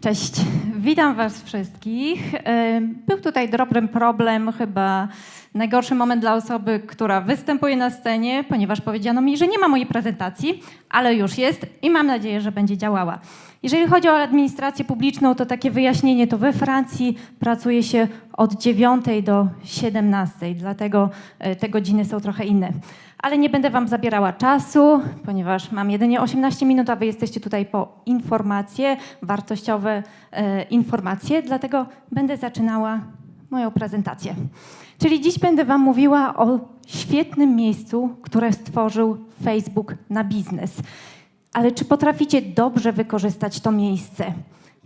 Cześć, witam Was wszystkich. Był tutaj drobny problem, chyba najgorszy moment dla osoby, która występuje na scenie, ponieważ powiedziano mi, że nie ma mojej prezentacji, ale już jest i mam nadzieję, że będzie działała. Jeżeli chodzi o administrację publiczną, to takie wyjaśnienie, to we Francji pracuje się od 9 do 17, dlatego e, te godziny są trochę inne. Ale nie będę Wam zabierała czasu, ponieważ mam jedynie 18 minut, a Wy jesteście tutaj po informacje, wartościowe e, informacje, dlatego będę zaczynała moją prezentację. Czyli dziś będę Wam mówiła o świetnym miejscu, które stworzył Facebook na biznes. Ale czy potraficie dobrze wykorzystać to miejsce?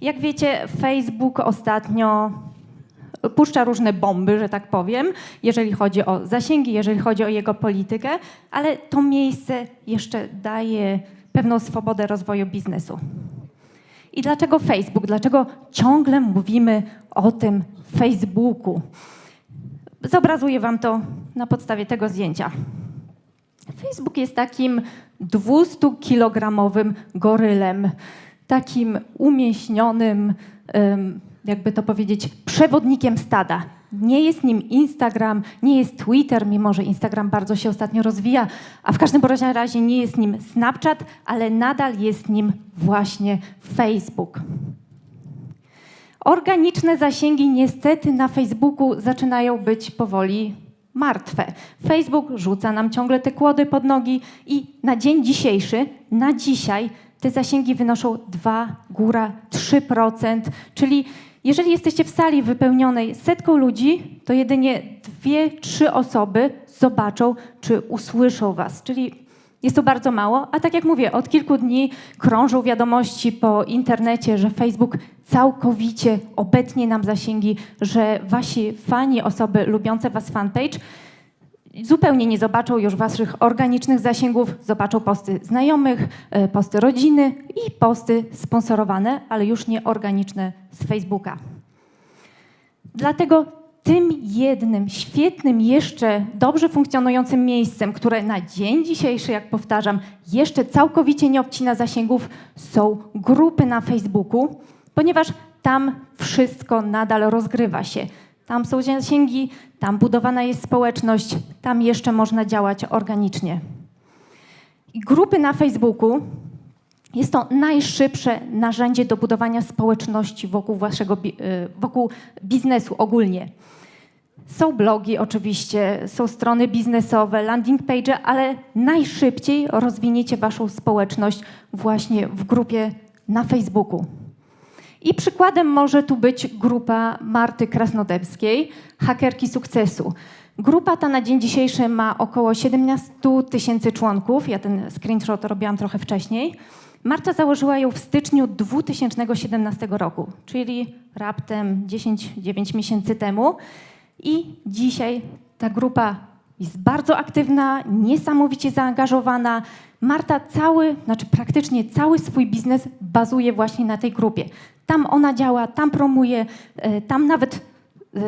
Jak wiecie, Facebook ostatnio puszcza różne bomby, że tak powiem, jeżeli chodzi o zasięgi, jeżeli chodzi o jego politykę, ale to miejsce jeszcze daje pewną swobodę rozwoju biznesu. I dlaczego Facebook? Dlaczego ciągle mówimy o tym Facebooku? Zobrazuję Wam to na podstawie tego zdjęcia. Facebook jest takim 200-kilogramowym gorylem, takim umieśnionym, jakby to powiedzieć, przewodnikiem stada. Nie jest nim Instagram, nie jest Twitter, mimo że Instagram bardzo się ostatnio rozwija, a w każdym razie nie jest nim Snapchat, ale nadal jest nim właśnie Facebook. Organiczne zasięgi niestety na Facebooku zaczynają być powoli martwe. Facebook rzuca nam ciągle te kłody pod nogi i na dzień dzisiejszy, na dzisiaj te zasięgi wynoszą 2, góra 3%, czyli jeżeli jesteście w sali wypełnionej setką ludzi, to jedynie dwie, trzy osoby zobaczą czy usłyszą was, czyli jest to bardzo mało, a tak jak mówię, od kilku dni krążą wiadomości po internecie, że Facebook całkowicie obetnie nam zasięgi, że wasi fani, osoby lubiące was fanpage, zupełnie nie zobaczą już waszych organicznych zasięgów, zobaczą posty znajomych, e, posty rodziny i posty sponsorowane, ale już nie organiczne z Facebooka. Dlatego tym jednym świetnym, jeszcze dobrze funkcjonującym miejscem, które na dzień dzisiejszy, jak powtarzam, jeszcze całkowicie nie obcina zasięgów, są grupy na Facebooku, ponieważ tam wszystko nadal rozgrywa się. Tam są zasięgi, tam budowana jest społeczność, tam jeszcze można działać organicznie. I grupy na Facebooku jest to najszybsze narzędzie do budowania społeczności wokół waszego y, wokół biznesu ogólnie. Są blogi oczywiście, są strony biznesowe, landing page, ale najszybciej rozwiniecie waszą społeczność właśnie w grupie na Facebooku. I przykładem może tu być grupa Marty Krasnodębskiej, Hakerki Sukcesu. Grupa ta na dzień dzisiejszy ma około 17 tysięcy członków. Ja ten screenshot robiłam trochę wcześniej. Marta założyła ją w styczniu 2017 roku, czyli raptem 10-9 miesięcy temu. I dzisiaj ta grupa jest bardzo aktywna, niesamowicie zaangażowana. Marta cały, znaczy praktycznie cały swój biznes bazuje właśnie na tej grupie. Tam ona działa, tam promuje, e, tam nawet e,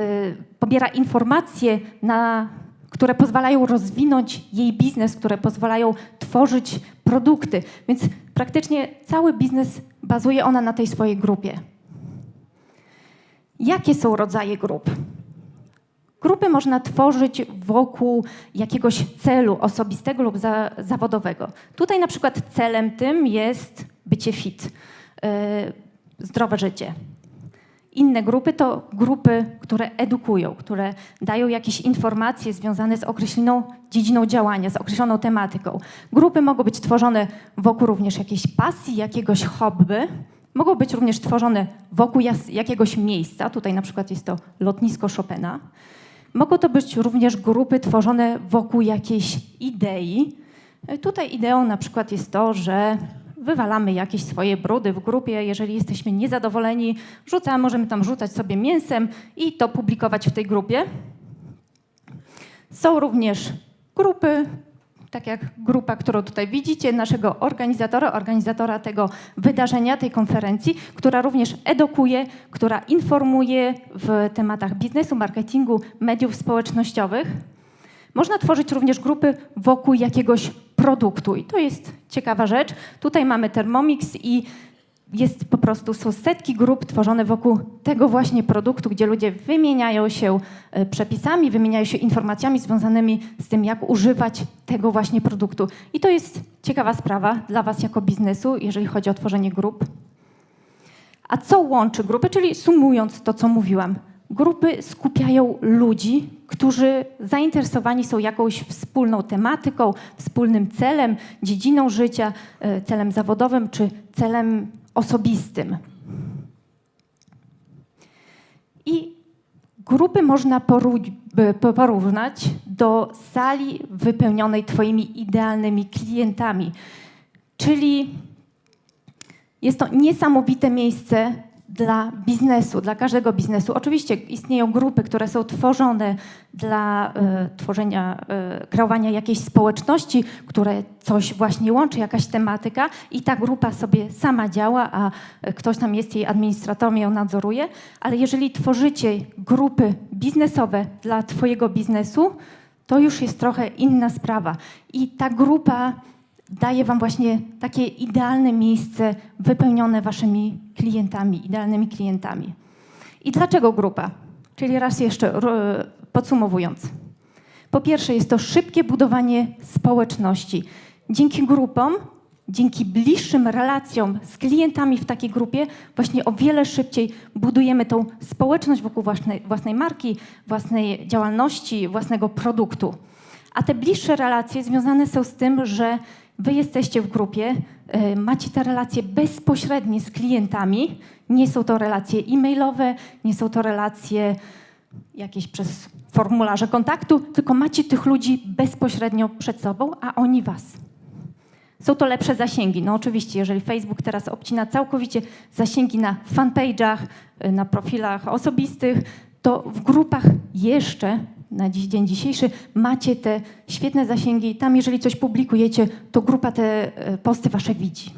pobiera informacje, na, które pozwalają rozwinąć jej biznes, które pozwalają tworzyć produkty. Więc praktycznie cały biznes bazuje ona na tej swojej grupie. Jakie są rodzaje grup? Grupy można tworzyć wokół jakiegoś celu osobistego lub za, zawodowego. Tutaj na przykład celem tym jest bycie fit, yy, zdrowe życie. Inne grupy to grupy, które edukują, które dają jakieś informacje związane z określoną dziedziną działania, z określoną tematyką. Grupy mogą być tworzone wokół również jakiejś pasji, jakiegoś hobby. Mogą być również tworzone wokół jakiegoś miejsca. Tutaj na przykład jest to lotnisko Chopina. Mogą to być również grupy tworzone wokół jakiejś idei. Tutaj ideą na przykład jest to, że wywalamy jakieś swoje brudy w grupie. Jeżeli jesteśmy niezadowoleni, rzucamy, możemy tam rzucać sobie mięsem i to publikować w tej grupie. Są również grupy, tak jak grupa, którą tutaj widzicie, naszego organizatora, organizatora tego wydarzenia, tej konferencji, która również edukuje, która informuje w tematach biznesu, marketingu, mediów społecznościowych. Można tworzyć również grupy wokół jakiegoś produktu i to jest ciekawa rzecz. Tutaj mamy Thermomix i jest po prostu, są setki grup tworzone wokół tego właśnie produktu, gdzie ludzie wymieniają się e, przepisami, wymieniają się informacjami związanymi z tym, jak używać tego właśnie produktu. I to jest ciekawa sprawa dla Was jako biznesu, jeżeli chodzi o tworzenie grup. A co łączy grupy? Czyli sumując to, co mówiłam, grupy skupiają ludzi, którzy zainteresowani są jakąś wspólną tematyką, wspólnym celem, dziedziną życia, e, celem zawodowym czy celem osobistym. I grupy można porównać do sali wypełnionej Twoimi idealnymi klientami. Czyli jest to niesamowite miejsce dla biznesu, dla każdego biznesu. Oczywiście istnieją grupy, które są tworzone dla e, tworzenia, e, kreowania jakiejś społeczności, które coś właśnie łączy, jakaś tematyka i ta grupa sobie sama działa, a e, ktoś tam jest jej administratorem, ją nadzoruje. Ale jeżeli tworzycie grupy biznesowe dla Twojego biznesu, to już jest trochę inna sprawa. I ta grupa daje Wam właśnie takie idealne miejsce wypełnione Waszymi klientami, idealnymi klientami. I dlaczego grupa? Czyli raz jeszcze podsumowując. Po pierwsze, jest to szybkie budowanie społeczności. Dzięki grupom, dzięki bliższym relacjom z klientami w takiej grupie, właśnie o wiele szybciej budujemy tą społeczność wokół własnej, własnej marki, własnej działalności, własnego produktu. A te bliższe relacje związane są z tym, że wy jesteście w grupie, y, macie te relacje bezpośrednie z klientami. Nie są to relacje e-mailowe, nie są to relacje jakieś przez formularze kontaktu, tylko macie tych ludzi bezpośrednio przed sobą, a oni was. Są to lepsze zasięgi. No oczywiście, jeżeli Facebook teraz obcina całkowicie zasięgi na fanpage'ach, y, na profilach osobistych, to w grupach jeszcze na dziś, dzień dzisiejszy macie te świetne zasięgi. Tam, jeżeli coś publikujecie, to grupa te y, posty wasze widzi.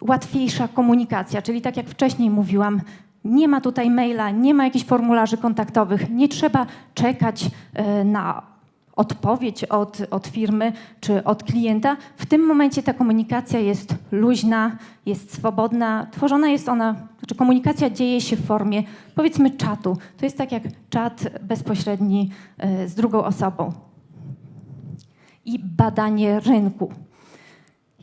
Łatwiejsza komunikacja, czyli tak jak wcześniej mówiłam, nie ma tutaj maila, nie ma jakichś formularzy kontaktowych, nie trzeba czekać y, na odpowiedź od, od firmy czy od klienta. W tym momencie ta komunikacja jest luźna, jest swobodna, tworzona jest ona, znaczy komunikacja dzieje się w formie powiedzmy czatu. To jest tak jak czat bezpośredni e, z drugą osobą. I badanie rynku.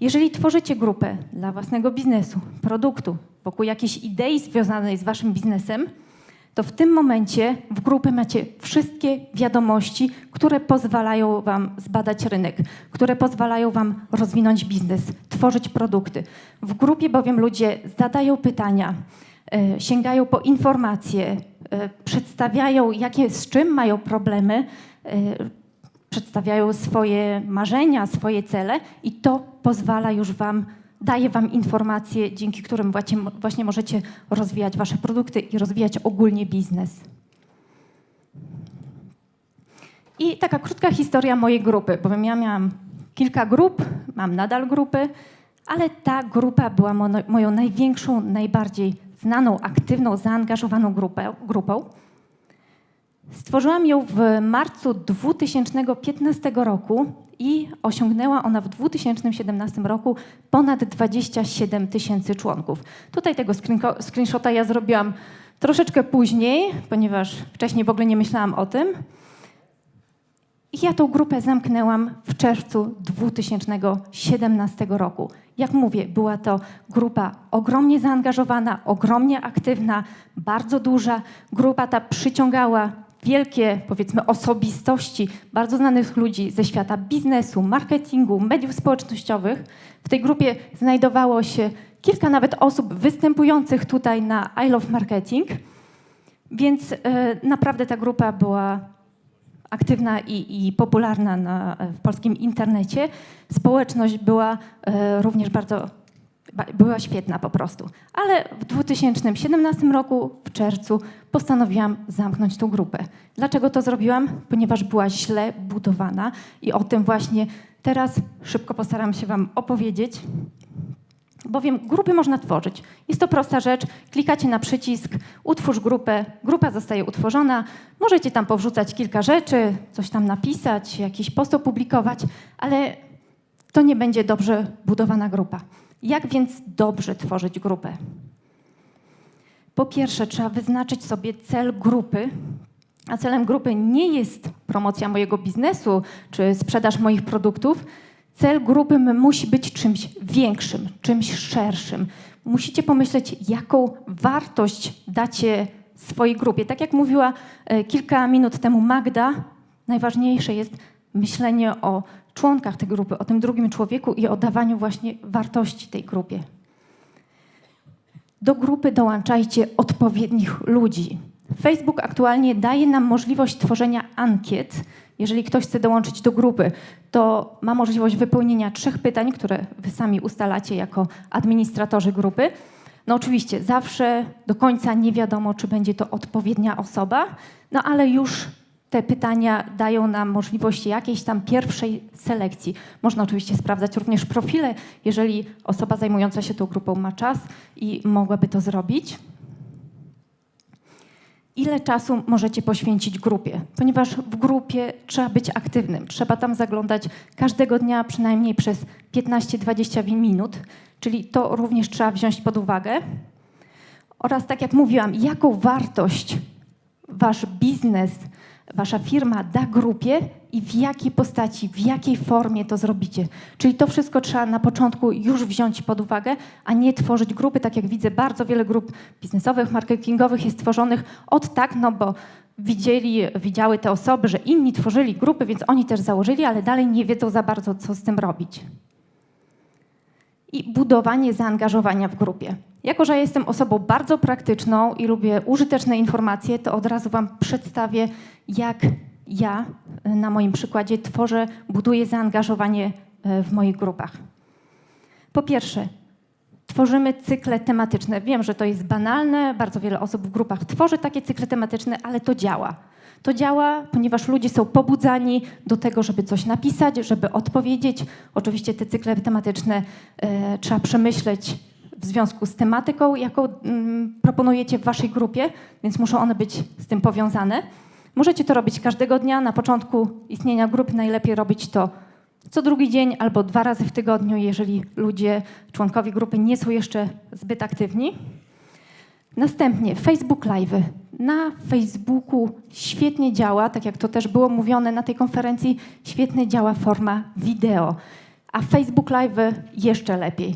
Jeżeli tworzycie grupę dla własnego biznesu, produktu, wokół jakiejś idei związanej z waszym biznesem, to w tym momencie w grupie macie wszystkie wiadomości, które pozwalają Wam zbadać rynek, które pozwalają Wam rozwinąć biznes, tworzyć produkty. W grupie bowiem ludzie zadają pytania, e, sięgają po informacje, e, przedstawiają, jakie, z czym mają problemy, e, przedstawiają swoje marzenia, swoje cele i to pozwala już Wam daje Wam informacje, dzięki którym właśnie, możecie rozwijać Wasze produkty i rozwijać ogólnie biznes. I taka krótka historia mojej grupy, bowiem ja miałam kilka grup, mam nadal grupy, ale ta grupa była moją największą, najbardziej znaną, aktywną, zaangażowaną grupę, grupą. Stworzyłam ją w marcu 2015 roku i osiągnęła ona w 2017 roku ponad 27 tysięcy członków. Tutaj tego screenshota ja zrobiłam troszeczkę później, ponieważ wcześniej w ogóle nie myślałam o tym. I ja tą grupę zamknęłam w czerwcu 2017 roku. Jak mówię, była to grupa ogromnie zaangażowana, ogromnie aktywna, bardzo duża. Grupa ta przyciągała wielkie, powiedzmy, osobistości, bardzo znanych ludzi ze świata biznesu, marketingu, mediów społecznościowych. W tej grupie znajdowało się kilka nawet osób występujących tutaj na I Love Marketing, więc e, naprawdę ta grupa była aktywna i, i popularna na, w polskim internecie. Społeczność była e, również bardzo, ba- była świetna po prostu. Ale w 2017 roku, w czerwcu, postanowiłam zamknąć tą grupę. Dlaczego to zrobiłam? Ponieważ była źle budowana i o tym właśnie teraz szybko postaram się Wam opowiedzieć. Bowiem grupy można tworzyć. Jest to prosta rzecz. Klikacie na przycisk, utwórz grupę, grupa zostaje utworzona. Możecie tam powrzucać kilka rzeczy, coś tam napisać, jakiś post opublikować, ale to nie będzie dobrze budowana grupa. Jak więc dobrze tworzyć grupę? Po pierwsze, trzeba wyznaczyć sobie cel grupy, a celem grupy nie jest promocja mojego biznesu czy sprzedaż moich produktów. Cel grupy musi być czymś większym, czymś szerszym. Musicie pomyśleć, jaką wartość dacie swojej grupie. Tak jak mówiła e, kilka minut temu Magda, najważniejsze jest myślenie o członkach tej grupy, o tym drugim człowieku i o dawaniu właśnie wartości tej grupie. Do grupy dołączajcie odpowiednich ludzi. Facebook aktualnie daje nam możliwość tworzenia ankiet. Jeżeli ktoś chce dołączyć do grupy, to ma możliwość wypełnienia trzech pytań, które wy sami ustalacie jako administratorzy grupy. No oczywiście, zawsze do końca nie wiadomo, czy będzie to odpowiednia osoba, no ale już te pytania dają nam możliwość jakiejś tam pierwszej selekcji. Można oczywiście sprawdzać również profile, jeżeli osoba zajmująca się tą grupą ma czas i mogłaby to zrobić. Ile czasu możecie poświęcić grupie? Ponieważ w grupie trzeba być aktywnym. Trzeba tam zaglądać każdego dnia przynajmniej przez 15-20 minut, czyli to również trzeba wziąć pod uwagę. Oraz tak jak mówiłam, jaką wartość wasz biznes wasza firma da grupie i w jakiej postaci, w jakiej formie to zrobicie. Czyli to wszystko trzeba na początku już wziąć pod uwagę, a nie tworzyć grupy, tak jak widzę, bardzo wiele grup biznesowych, marketingowych jest tworzonych od tak, no bo widzieli, widziały te osoby, że inni tworzyli grupy, więc oni też założyli, ale dalej nie wiedzą za bardzo, co z tym robić. I budowanie zaangażowania w grupie. Jako, że jestem osobą bardzo praktyczną i lubię użyteczne informacje, to od razu Wam przedstawię, jak ja e, na moim przykładzie tworzę, buduję zaangażowanie e, w moich grupach. Po pierwsze, tworzymy cykle tematyczne. Wiem, że to jest banalne, bardzo wiele osób w grupach tworzy takie cykle tematyczne, ale to działa. To działa, ponieważ ludzie są pobudzani do tego, żeby coś napisać, żeby odpowiedzieć. Oczywiście te cykle tematyczne e, trzeba przemyśleć w związku z tematyką, jaką mm, proponujecie w waszej grupie, więc muszą one być z tym powiązane. Możecie to robić każdego dnia. Na początku istnienia grupy najlepiej robić to co drugi dzień albo dwa razy w tygodniu, jeżeli ludzie, członkowie grupy nie są jeszcze zbyt aktywni. Następnie Facebook Live. Na Facebooku świetnie działa, tak jak to też było mówione na tej konferencji, świetnie działa forma wideo, a Facebook Live jeszcze lepiej.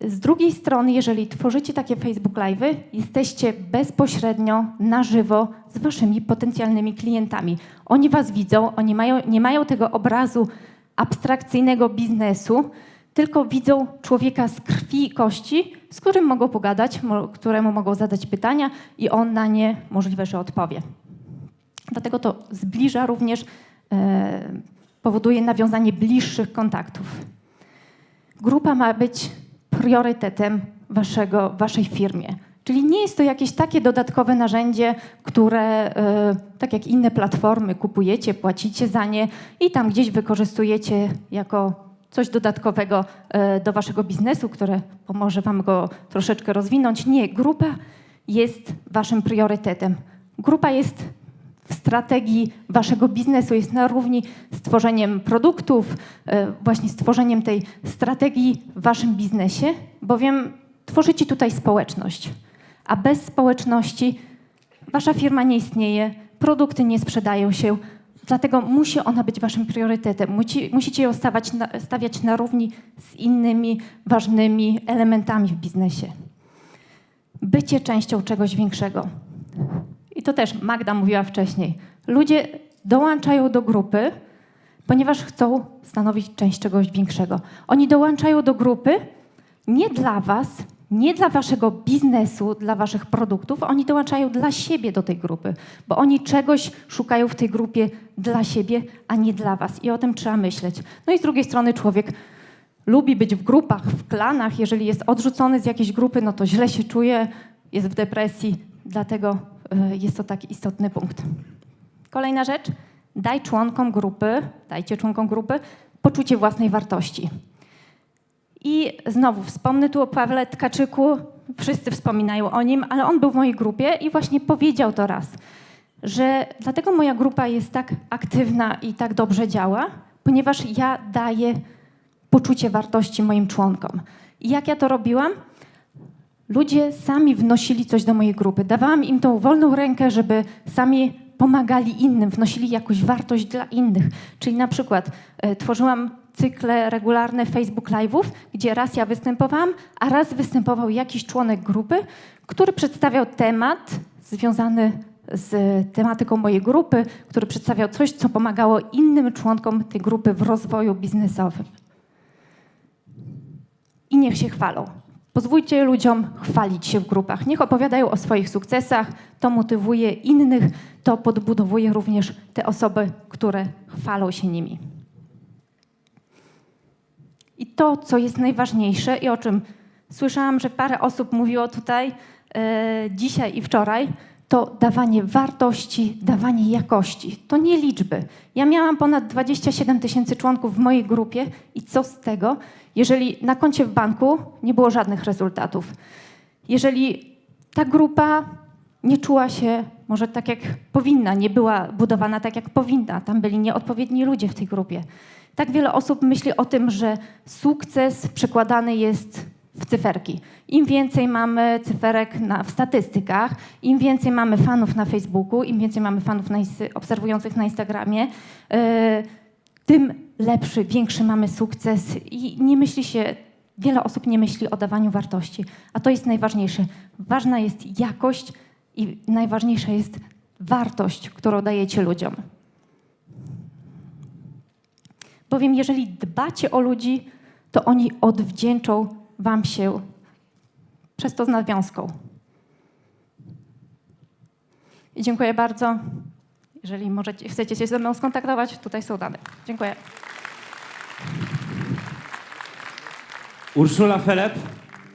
Z drugiej strony, jeżeli tworzycie takie Facebook Live, jesteście bezpośrednio na żywo z waszymi potencjalnymi klientami. Oni was widzą, oni mają, nie mają tego obrazu abstrakcyjnego biznesu, tylko widzą człowieka z krwi i kości, z którym mogą pogadać, któremu mogą zadać pytania i on na nie możliwe, że odpowie. Dlatego to zbliża również, e, powoduje nawiązanie bliższych kontaktów. Grupa ma być priorytetem waszego, waszej firmie. Czyli nie jest to jakieś takie dodatkowe narzędzie, które, e, tak jak inne platformy, kupujecie, płacicie za nie i tam gdzieś wykorzystujecie jako coś dodatkowego e, do waszego biznesu, które pomoże wam go troszeczkę rozwinąć. Nie, grupa jest waszym priorytetem. Grupa jest strategii waszego biznesu, jest na równi z tworzeniem produktów, e, właśnie stworzeniem tej strategii w waszym biznesie, bowiem tworzycie tutaj społeczność. A bez społeczności wasza firma nie istnieje, produkty nie sprzedają się, dlatego musi ona być waszym priorytetem. Musi, musicie ją stawiać na, stawiać na równi z innymi ważnymi elementami w biznesie. Bycie częścią czegoś większego i to też Magda mówiła wcześniej, ludzie dołączają do grupy, ponieważ chcą stanowić część czegoś większego. Oni dołączają do grupy nie dla Was, nie dla Waszego biznesu, dla Waszych produktów, oni dołączają dla siebie do tej grupy, bo oni czegoś szukają w tej grupie dla siebie, a nie dla Was. I o tym trzeba myśleć. No i z drugiej strony człowiek lubi być w grupach, w klanach. Jeżeli jest odrzucony z jakiejś grupy, no to źle się czuje, jest w depresji, dlatego jest to taki istotny punkt. Kolejna rzecz, daj członkom grupy, dajcie członkom grupy poczucie własnej wartości. I znowu wspomnę tu o Pawle Tkaczyku, wszyscy wspominają o nim, ale on był w mojej grupie i właśnie powiedział to raz, że dlatego moja grupa jest tak aktywna i tak dobrze działa, ponieważ ja daję poczucie wartości moim członkom. I jak ja to robiłam? Ludzie sami wnosili coś do mojej grupy. Dawałam im tą wolną rękę, żeby sami pomagali innym, wnosili jakąś wartość dla innych. Czyli na przykład e, tworzyłam cykle regularne Facebook Live'ów, gdzie raz ja występowałam, a raz występował jakiś członek grupy, który przedstawiał temat związany z tematyką mojej grupy, który przedstawiał coś, co pomagało innym członkom tej grupy w rozwoju biznesowym i niech się chwalą. Pozwólcie ludziom chwalić się w grupach. Niech opowiadają o swoich sukcesach. To motywuje innych, to podbudowuje również te osoby, które chwalą się nimi. I to, co jest najważniejsze i o czym słyszałam, że parę osób mówiło tutaj e, dzisiaj i wczoraj, to dawanie wartości, dawanie jakości. To nie liczby. Ja miałam ponad 27 tysięcy członków w mojej grupie i co z tego, jeżeli na koncie w banku nie było żadnych rezultatów? Jeżeli ta grupa nie czuła się może tak jak powinna, nie była budowana tak jak powinna, tam byli nieodpowiedni ludzie w tej grupie. Tak wiele osób myśli o tym, że sukces przekładany jest w cyferki. Im więcej mamy cyferek na, w statystykach, im więcej mamy fanów na Facebooku, im więcej mamy fanów na, obserwujących na Instagramie, yy, tym lepszy, większy mamy sukces i nie myśli się, wiele osób nie myśli o dawaniu wartości, a to jest najważniejsze. Ważna jest jakość i najważniejsza jest wartość, którą dajecie ludziom. Bowiem jeżeli dbacie o ludzi, to oni odwdzięczą wam się przez to z nawiązką. I dziękuję bardzo. Jeżeli możecie, chcecie się ze mną skontaktować, tutaj są dane. Dziękuję. Urszula Felep,